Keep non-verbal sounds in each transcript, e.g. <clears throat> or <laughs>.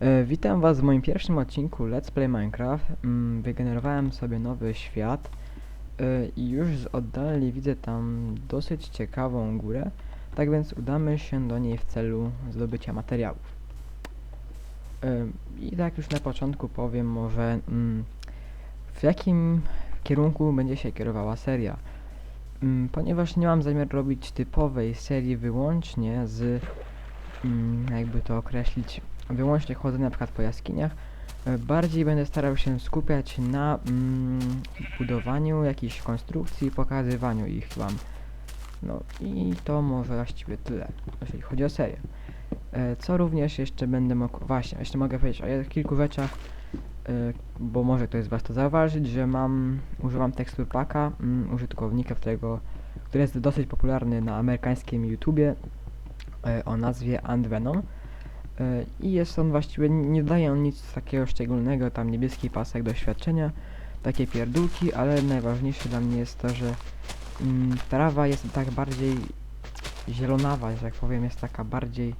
E, witam was w moim pierwszym odcinku Let's Play Minecraft. Mm, wygenerowałem sobie nowy świat e, i już z oddali widzę tam dosyć ciekawą górę. Tak więc udamy się do niej w celu zdobycia materiałów. E, I tak już na początku powiem może mm, w jakim kierunku będzie się kierowała seria. Mm, ponieważ nie mam zamiaru robić typowej serii wyłącznie z jakby to określić wyłącznie chodzenia na przykład po jaskiniach. e, Bardziej będę starał się skupiać na mm, budowaniu jakichś konstrukcji i pokazywaniu ich wam. No i to może właściwie tyle, jeżeli chodzi o serię. E, Co również jeszcze będę mógł... Właśnie, jeszcze mogę powiedzieć o kilku rzeczach, e, bo może ktoś z was to zauważyć, że mam... Używam tekstur paka mm, użytkownika, którego, który jest dosyć popularny na amerykańskim YouTubie o nazwie Antvenom. E, I jest on właściwie, nie daje on nic takiego szczególnego, tam niebieski pasek doświadczenia, takie pierdółki, ale najważniejsze dla mnie jest to, że mm, trawa jest tak bardziej zielonawa, że tak powiem, jest taka bardziej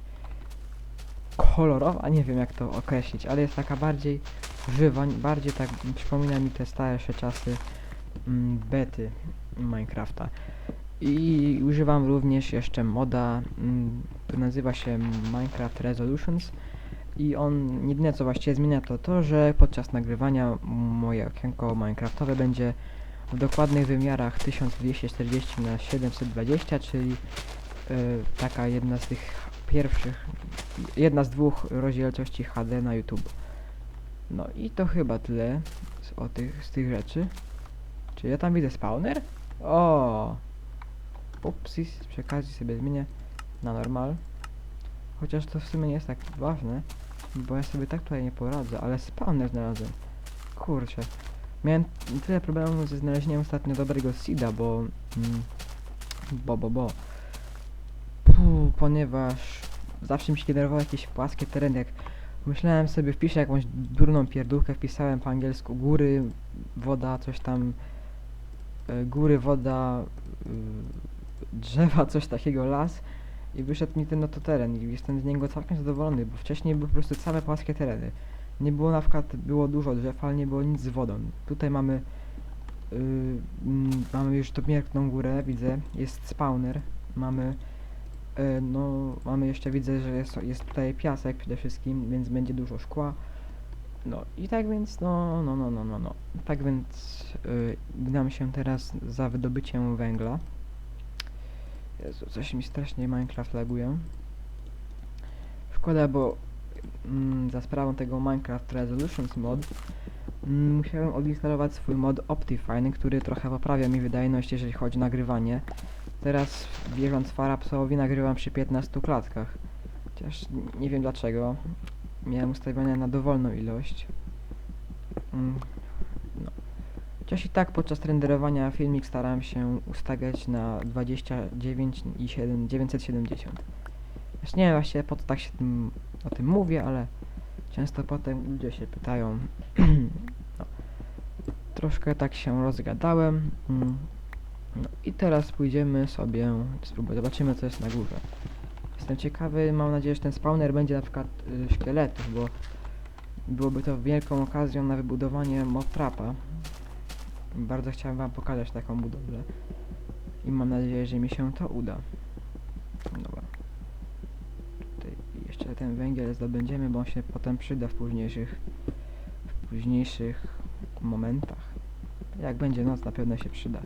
kolorowa, nie wiem jak to określić, ale jest taka bardziej żywa, bardziej tak przypomina mi te starsze czasy mm, bety Minecrafta. I używam również jeszcze moda, mm, który nazywa się Minecraft Resolutions i on jedyne co właściwie zmienia to to, że podczas nagrywania moje okienko minecraftowe będzie w dokładnych wymiarach 1240 na 720, czyli y, taka jedna z tych pierwszych, jedna z dwóch rozdzielczości HD na YouTube. No i to chyba tyle z, o tych, z tych rzeczy. Czy ja tam widzę spawner? O! Upsis, przy sobie zmienię na normal. Chociaż to w sumie nie jest tak ważne, bo ja sobie tak tutaj nie poradzę, ale spawner znalazłem. Kurczę. Miałem tyle problemów ze znalezieniem ostatnio dobrego seeda, bo... Mm, bo, bo, bo. Puh, ponieważ zawsze mi się generowały jakieś płaskie tereny, jak myślałem sobie wpiszę jakąś durną pierdółkę, wpisałem po angielsku góry, woda, coś tam, e, góry, woda, y, drzewa, coś takiego, las i wyszedł mi ten oto teren i jestem z niego całkiem zadowolony, bo wcześniej były po prostu same płaskie tereny. Nie było na przykład, było dużo drzew, ale nie było nic z wodą. Tutaj mamy, yy, mm, mamy już tą piękną górę, widzę, jest spawner, mamy, yy, no, mamy jeszcze, widzę, że jest, jest tutaj piasek przede wszystkim, więc będzie dużo szkła. No i tak więc, no, no, no, no, no, no. Tak więc yy, gnam się teraz za wydobyciem węgla. Jezu, coś mi strasznie Minecraft laguje. Szkoda, bo mm, za sprawą tego Minecraft Resolutions mod mm, musiałem odinstalować swój mod Optifine, który trochę poprawia mi wydajność, jeżeli chodzi o nagrywanie. Teraz, wierząc Farapsowi, nagrywam przy 15 klatkach. Chociaż nie wiem dlaczego. Miałem ustawione na dowolną ilość. Mm. Chociaż i tak podczas renderowania filmik starałem się ustawiać na 29 i 7, 970. Też nie wiem właśnie po co tak się tym, o tym mówię, ale często potem ludzie się pytają. <clears throat> no. Troszkę tak się rozgadałem. Mm. No i teraz pójdziemy sobie, spróbuj, zobaczymy co jest na górze. Jestem ciekawy, mam nadzieję, że ten spawner będzie na przykład y, szkieletów, bo byłoby to wielką okazją na wybudowanie mob trapa. Bardzo chciałem wam pokazać taką budowlę. I mam nadzieję, że mi się to uda. Dobra. Tutaj jeszcze ten węgiel zdobędziemy, bo on się potem przyda w późniejszych w późniejszych momentach. Jak będzie noc, na pewno się przyda.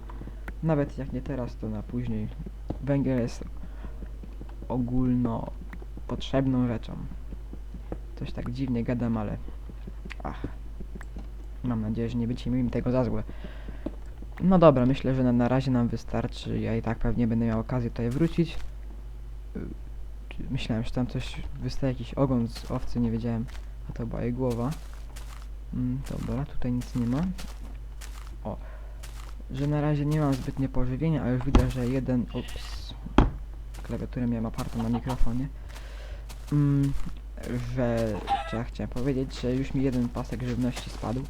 Nawet jak nie teraz, to na później. Węgiel jest ogólno potrzebną rzeczą. Coś tak dziwnie gadam, ale ach. Mam nadzieję, że nie będziecie mi tego za złe. No dobra, myślę, że na, na razie nam wystarczy. Ja i tak pewnie będę miał okazję tutaj wrócić. Myślałem, że tam coś wystaje jakiś ogon z owcy, nie wiedziałem. A to była jej głowa. Mm, dobra, tutaj nic nie ma. O. Że na razie nie mam zbytnie pożywienia, ale już widzę, że jeden... Ups. Klawiaturę miałem opartą na mikrofonie. Mm, że... Co ja chciałem powiedzieć, że już mi jeden pasek żywności spadł.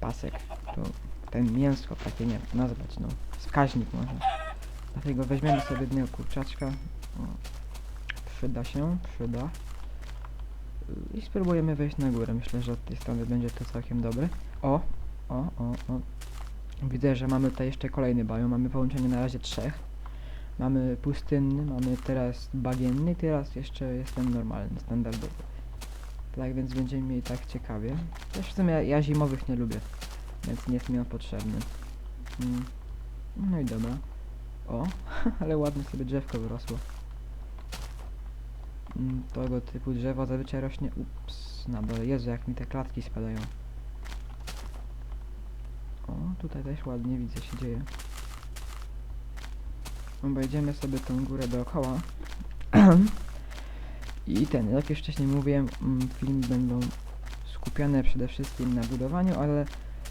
Pasek. To ten mięsko, takie nie wiem, nazwać, no. Wskaźnik może. Dlatego weźmiemy sobie jednego kurczaczka. O. Przyda się, przyda. i spróbujemy wejść na górę. Myślę, że od tej strony będzie to całkiem dobre. O, o, o, o. Widzę, że mamy tutaj jeszcze kolejny biom. Mamy połączenie na razie trzech. Mamy pustynny, mamy teraz bagienny, teraz jeszcze jest ten normalny, standardowy. Tak więc będziemy mieli tak ciekawie. Też w sumie ja zimowych nie lubię, więc nie jest mi on potrzebny. Mm. No i dobra. O, <laughs> ale ładnie sobie drzewko wyrosło. Mm, Tego typu drzewo zazwyczaj rośnie... Ups, na dole. Jezu, jak mi te klatki spadają. O, tutaj też ładnie widzę się dzieje. Obejdziemy sobie tą górę dookoła. <clears throat> I ten, jak już wcześniej mówiłem, mm, filmy będą skupione przede wszystkim na budowaniu, ale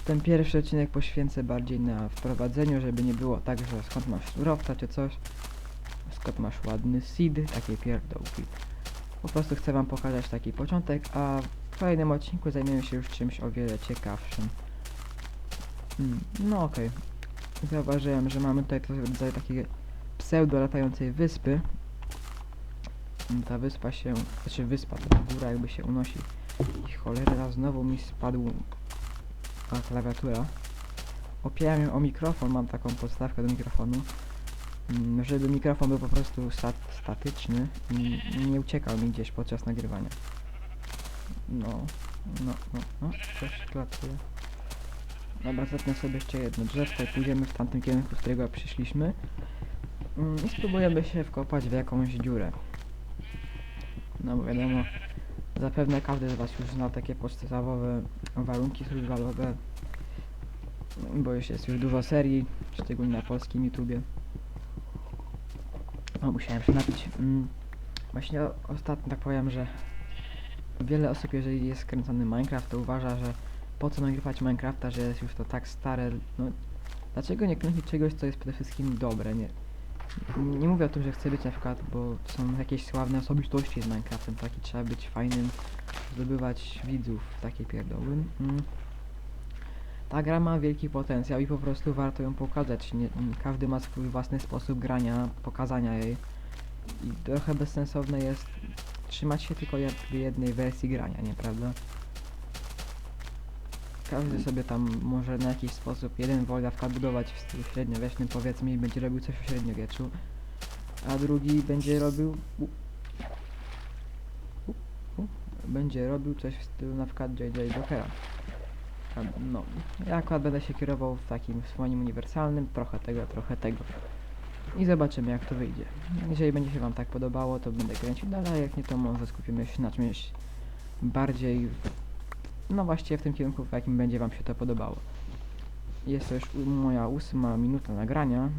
ten pierwszy odcinek poświęcę bardziej na wprowadzeniu, żeby nie było tak, że skąd masz surowca czy coś, skąd masz ładny seed, takie pierdołki. Po prostu chcę wam pokazać taki początek, a w kolejnym odcinku zajmiemy się już czymś o wiele ciekawszym. Hmm, no okej. Zauważyłem, że mamy tutaj rodzaj takiej pseudo latającej wyspy. Ta wyspa się, znaczy wyspa, ta góra jakby się unosi. I cholera, znowu mi spadł ta klawiatura. Opieram ją o mikrofon, mam taką podstawkę do mikrofonu. Mm, Żeby mikrofon był po prostu stat statyczny i nie uciekał mi gdzieś podczas nagrywania. No, no, no, no, coś klatuje. Dobra, zetnę sobie jeszcze jedno drzewko i pójdziemy w tamtym kierunku, z którego przyszliśmy. Mm, I spróbujemy się wkopać w jakąś dziurę. No bo wiadomo, zapewne każdy z Was już zna takie podstawowe warunki survivalowe, bo już jest już dużo serii, szczególnie na polskim YouTubie. O, musiałem się napić. Mm, właśnie ostatnio tak powiem, że wiele osób, jeżeli jest skręcony Minecraft, to uważa, że po co nagrywać Minecrafta, że jest już to tak stare. No, dlaczego nie kręcić czegoś, co jest przede wszystkim dobre, nie? Nie mówię o tym, że chcę być na przykład, bo są jakieś sławne osobistości z Minecraftem, taki trzeba być fajnym, zdobywać widzów, takie pierdoły. Mm. Ta gra ma wielki potencjał i po prostu warto ją pokazać. Nie, każdy ma swój własny sposób grania, pokazania jej. I trochę bezsensowne jest trzymać się tylko jednej wersji grania, nieprawda? Każdy sobie tam może na jakiś sposób jeden Wojlawka budować w stylu średniowiecznym powiedzmy i będzie robił coś o średniowieczu, a drugi będzie robił będzie robił coś w stylu na przykład J.J. Jokera. No, ja akurat będę się kierował w takim swoim uniwersalnym, trochę tego, trochę tego. I zobaczymy jak to wyjdzie. Jeżeli będzie się wam tak podobało, to będę kręcił dalej, jak nie, to może skupimy się na czymś bardziej no właściwie w tym kierunku, w jakim będzie Wam się to podobało. Jest to już moja ósma minuta nagrania,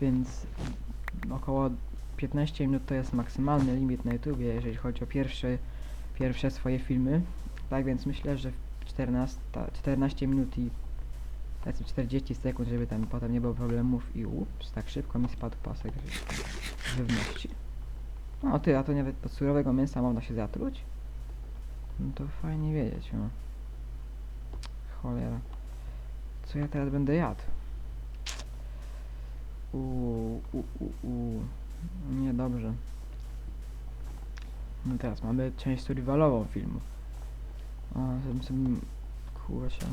więc około 15 minut to jest maksymalny limit na YouTubie, jeżeli chodzi o pierwsze, pierwsze swoje filmy. Tak więc myślę, że w 14, 14 minut i powiedzmy 40 sekund, żeby tam potem nie było problemów i ups, tak szybko mi spadł pasek ży- żywności. No ty, a to nawet od surowego mięsa można się zatruć? No to fajnie wiedzieć, no. Cholera. Co ja teraz będę jadł? Uuu, u, u, u. Niedobrze. No teraz mamy część survivalową filmu. O, żebym sobie... Kurczę.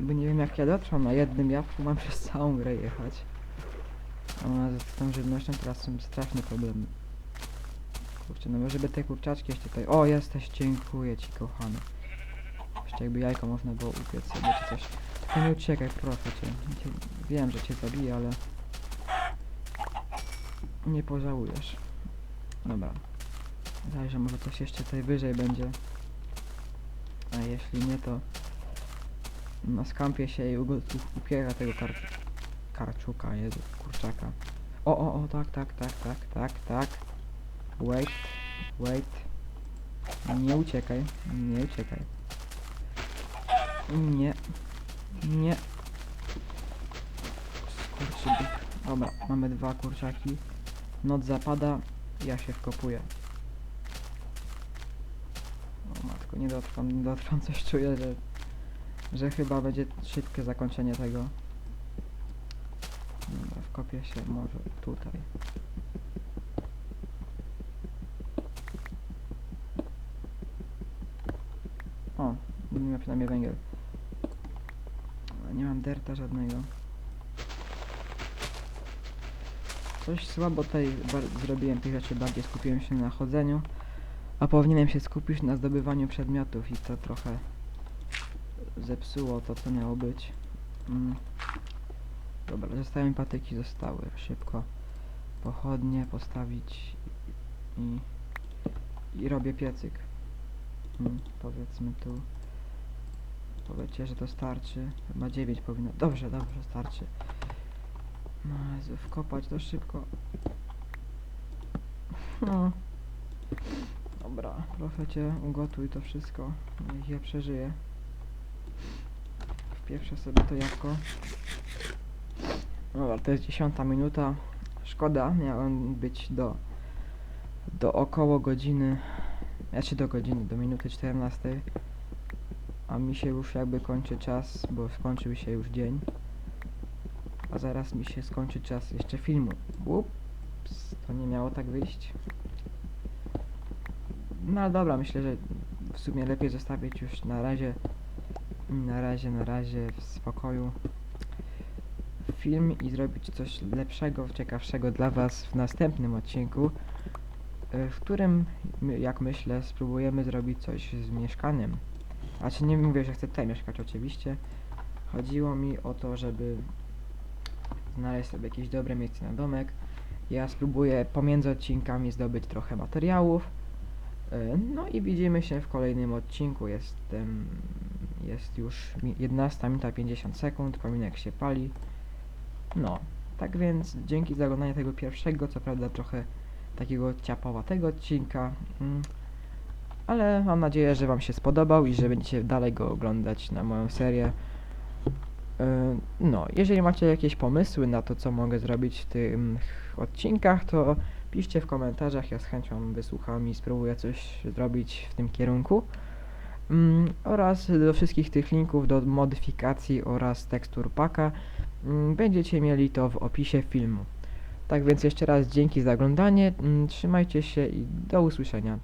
Bo nie wiem jak ja dotrwam na jednym jabłku, mam przez całą grę jechać. A nas z tą żywnością teraz są straszne problemy. Kurczę, no żeby te kurczaczki jeszcze tutaj... O, jesteś, dziękuję ci, kochany. Jeszcze jakby jajko można było upiec sobie czy coś. Tylko nie uciekaj, proszę cię. Wiem, że cię zabiję, ale... Nie pożałujesz. Dobra. Zajrzę, może coś jeszcze tutaj wyżej będzie. A jeśli nie, to... No skampię się i upiera tego kar... Karczuka, Jezu, kurczaka. O, o, o, tak, tak, tak, tak, tak, tak. Wait, wait. Nie uciekaj, nie uciekaj. Nie, nie. Skurczybyk. Dobra, mamy dwa kurczaki. Noc zapada, ja się wkopuję. O matko, nie dotrwam, nie dotrwam, coś czuję, że, że chyba będzie szybkie zakończenie tego. Dobra, wkopię się może tutaj. Nie ma przynajmniej węgiel. Nie mam derta żadnego. Coś słabo tutaj zrobiłem tych rzeczy, bardziej skupiłem się na chodzeniu, a powinienem się skupić na zdobywaniu przedmiotów i to trochę zepsuło to, co miało być. Mm. Dobra, zostały patyki, zostały. Szybko pochodnie postawić i, i robię piecyk. Mm, powiedzmy tu. Powiecie, że to starczy. Chyba 9 powinno. Dobrze, dobrze, starczy. No Jezu, wkopać to szybko. No. Dobra, proszę cię, ugotuj to wszystko. Niech ja przeżyję. Wpieprzę sobie to jabłko. Dobra, to jest dziesiąta minuta. Szkoda, miałem być do do około godziny, znaczy do godziny, do minuty 14, a mi się już jakby kończy czas, bo skończył się już dzień, a zaraz mi się skończy czas jeszcze filmu. Ups, to nie miało tak wyjść. No ale dobra, myślę, że w sumie lepiej zostawić już na razie, na razie, na razie w spokoju film i zrobić coś lepszego, ciekawszego dla Was w następnym odcinku, w którym, jak myślę, spróbujemy zrobić coś z mieszkaniem. Znaczy nie mówię, że chcę tutaj mieszkać oczywiście. Chodziło mi o to, żeby znaleźć sobie jakieś dobre miejsce na domek. Ja spróbuję pomiędzy odcinkami zdobyć trochę materiałów. Y, No i widzimy się w kolejnym odcinku. Jestem, jest już mi- 11 minuta 50 sekund, kominek się pali. No, tak więc dzięki za oglądanie tego pierwszego, co prawda trochę takiego ciapowatego odcinka, mm, ale mam nadzieję, że Wam się spodobał i że będziecie dalej go oglądać na moją serię. Yy, No, jeżeli macie jakieś pomysły na to, co mogę zrobić w tych odcinkach, to piszcie w komentarzach, ja z chęcią wysłucham i spróbuję coś zrobić w tym kierunku. Mm, oraz do wszystkich tych linków do modyfikacji oraz tekstur paka mm, będziecie mieli to w opisie filmu. Tak więc jeszcze raz dzięki za oglądanie, mm, trzymajcie się i do usłyszenia.